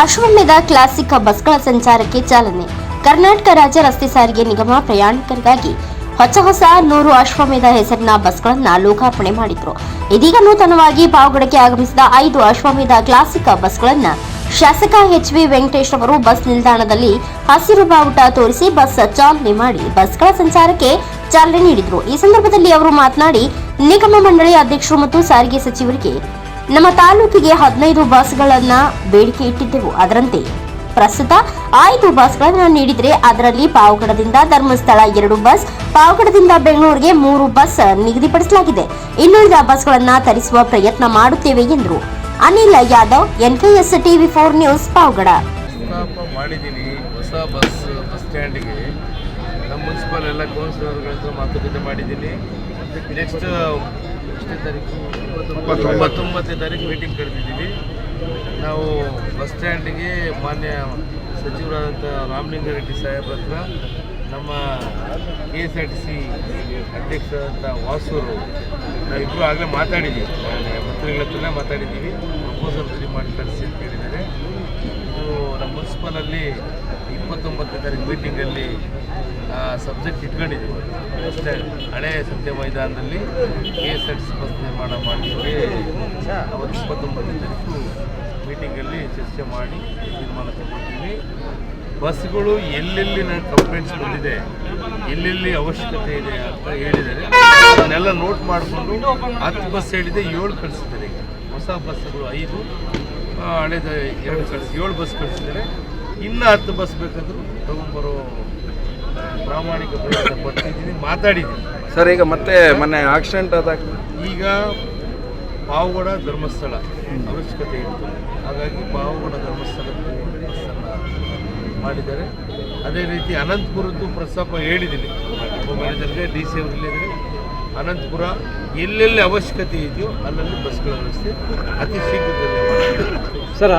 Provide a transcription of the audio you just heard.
ಅಶ್ವಮೇಧ classic ಬಸ್ಗಳ ಸಂಚಾರಕ್ಕೆ ಚಾಲನೆ. ಕರ್ನಾಟಕ ರಾಜ್ಯ ರಸ್ತೆ ಸಾರಿಗೆ ನಿಗಮ ಪ್ರಯಾಣಿಕರಿಗಾಗಿ ಹೊಸ ಹೊಸ ನೂರು ಅಶ್ವಮೇಧ ಹೆಸರಿನ ಬಸ್ಗಳನ್ನು ಲೋಕಾರ್ಪಣೆ ಮಾಡಿದ್ರು. ಇದೀಗ ನೂತನವಾಗಿ ಪಾವಗಡಕ್ಕೆ ಆಗಮಿಸಿದ ಐದು ಅಶ್ವಮೇಧ ಕ್ಲಾಸಿಕ್ ಬಸ್ಗಳನ್ನ ಶಾಸಕ ಎಚ್ ವಿ ವೆಂಕಟೇಶ್ ಅವರು ಬಸ್ ನಿಲ್ದಾಣದಲ್ಲಿ ಹಸಿರು ಬಾವುಟ ತೋರಿಸಿ ಬಸ್ ಚಾಲನೆ ಮಾಡಿ ಬಸ್ಗಳ ಸಂಚಾರಕ್ಕೆ ಚಾಲನೆ ನೀಡಿದ್ರು. ಈ ಸಂದರ್ಭದಲ್ಲಿ ಅವರು ಮಾತನಾಡಿ, ನಿಗಮ ಮಂಡಳಿ ಅಧ್ಯಕ್ಷರು ಮತ್ತು ಸಾರಿಗೆ ಸಚಿವರಿಗೆ ನಮ್ಮ ತಾಲೂಕಿಗೆ ಹದಿನೈದು ಬಸ್ಗಳನ್ನ ಬೇಡಿಕೆ ಇಟ್ಟಿದ್ದೆವು. ಅದರಂತೆ ಪ್ರಸ್ತುತ ಐದು ಬಸ್ಗಳನ್ನು ನೀಡಿದರೆ ಅದರಲ್ಲಿ ಪಾವಗಡದಿಂದ ಧರ್ಮಸ್ಥಳ ಎರಡು ಬಸ್, ಪಾವಗಡದಿಂದ ಬೆಂಗಳೂರಿಗೆ ಮೂರು ಬಸ್ ನಿಗದಿಪಡಿಸಲಾಗಿದೆ. ಇನ್ನುಳಿದ ಬಸ್ಗಳನ್ನು ತರಿಸುವ ಪ್ರಯತ್ನ ಮಾಡುತ್ತೇವೆ ಎಂದರು. Anil Yadav, NKS TV four news, Pavagada. ಮಾಡಿದ್ದೀನಿ. ಹೊಸ ಬಸ್ ಬಸ್ ಸ್ಟ್ಯಾಂಡಿಗೆ. ನಮ್ಮ ಮುನ್ಸಿಪಲ್ ಎಲ್ಲ ಕೌನ್ಸಿಲರ್ಗಳ ಮಾತುಕತೆ ಮಾಡಿದ್ದೀನಿ. ನೆಕ್ಸ್ಟ್ ಎಷ್ಟನೇ ತಾರೀಕು? ಇಪ್ಪತ್ತೊಂಬತ್ತನೇ ತಾರೀಕು ಮೀಟಿಂಗ್ ಕರೆದಿದ್ದೀವಿ. ನಾವು ಬಸ್ ಸ್ಟ್ಯಾಂಡಿಗೆ ಮಾನ್ಯ ಸಚಿವರಾದಂಥ ರಾಮಲಿಂಗಾರೆಡ್ಡಿ ಸಾಹೇಬ್ರ ಹತ್ರ ನಮ್ಮ K S R T C ಅಧ್ಯಕ್ಷರಾದಂಥ ವಾಸೂರು ನಾವಿಬ್ಬರು ಆಗಲೇ ಮಾತಾಡಿದ್ದೀವಿ ಮಂತ್ರಿಗಳ ಹತ್ರ ಮಾತಾಡಿದ್ದೀವಿ. ಪ್ರಪೋಸಲ್ ರೆಡಿ ಮಾಡಿ ಕಳಿಸಿ ಅಂತ ಹೇಳಿದ್ದಾರೆ. ಇದು ನಮ್ಮ ಮುನ್ಸಿಪಲಲ್ಲಿ ಇಪ್ಪತ್ತೊಂಬತ್ತನೇ ತಾರೀಕು ಮೀಟಿಂಗಲ್ಲಿ ಸಬ್ಜೆಕ್ಟ್ ಇಟ್ಕೊಂಡಿದ್ದೀವಿ. ಅಷ್ಟೇ. ಹಳೆ ಸತ್ಯ ಮೈದಾನದಲ್ಲಿ ಕೆ ಎಸ್ ಎಸ್ ಬಸ್ ನಿರ್ಮಾಣ ಮಾಡಲಿಕ್ಕೆ ಅವತ್ತು ಇಪ್ಪತ್ತೊಂಬತ್ತು ತಾರೀಕು ಮೀಟಿಂಗಲ್ಲಿ ಚರ್ಚೆ ಮಾಡಿ ತೀರ್ಮಾನ ತಗೊಳ್ತೀವಿ ಬಸ್ಗಳು ಎಲ್ಲೆಲ್ಲಿ ನನ್ನ ಕಂಪ್ಲೇಂಟ್ಸ್ ಬಂದಿದೆ ಎಲ್ಲೆಲ್ಲಿ ಅವಶ್ಯಕತೆ ಇದೆ ಅಂತ ಹೇಳಿದ್ದಾರೆ ಅದನ್ನೆಲ್ಲ ನೋಟ್ ಮಾಡಿಕೊಂಡು ಹತ್ತು ಬಸ್ ಹೇಳಿದೆ ಏಳು ಕಳಿಸಿದ್ದಾರೆ ಈಗ. ಹೊಸ ಬಸ್ಗಳು ಐದು ಹಳೆದ ಎರಡು ಕಳಿಸಿ ಏಳು ಬಸ್ ಕಳಿಸಿದ್ದಾರೆ. ಇನ್ನೂ ಹತ್ತು ಬಸ್ ಬೇಕಾದರೂ ತಗೊಂಬರೋ ಆ, ಪ್ರಾಮಾಣಿಕ ಪ್ರಯತ್ನ ಪಡ್ತಿದ್ದೀನಿ ಮಾತಾಡಿದ್ದೀನಿ. ಸರ್ ಈಗ ಮತ್ತೆ ಮೊನ್ನೆ ಆಕ್ಸಿಡೆಂಟ್ ಆದಾಗ ಈಗ ಪಾವಗಡ ಧರ್ಮಸ್ಥಳ ಅವಶ್ಯಕತೆ ಇತ್ತು. ಹಾಗಾಗಿ ಪಾವಗಡ ಧರ್ಮಸ್ಥಳಕ್ಕೆ ಮಾಡಿದ್ದಾರೆ. ಅದೇ ರೀತಿ ಅನಂತಪುರದ್ದು ಪ್ರಸ್ತಾಪ ಹೇಳಿದ್ದೀನಿ. ಡಿಪೋ ಮ್ಯಾನೇಜರ್ಗೆ ಡಿ ಸಿ ಅವ್ರು ಅನಂತಪುರ ಎಲ್ಲೆಲ್ಲಿ ಅವಶ್ಯಕತೆ ಇದೆಯೋ ಅಲ್ಲಲ್ಲಿ ಬಸ್ಗಳ ವ್ಯವಸ್ಥೆ ಅತಿ ಶೀಘ್ರದಲ್ಲಿ ಮಾಡ್ತೀವಿ. ಸರ್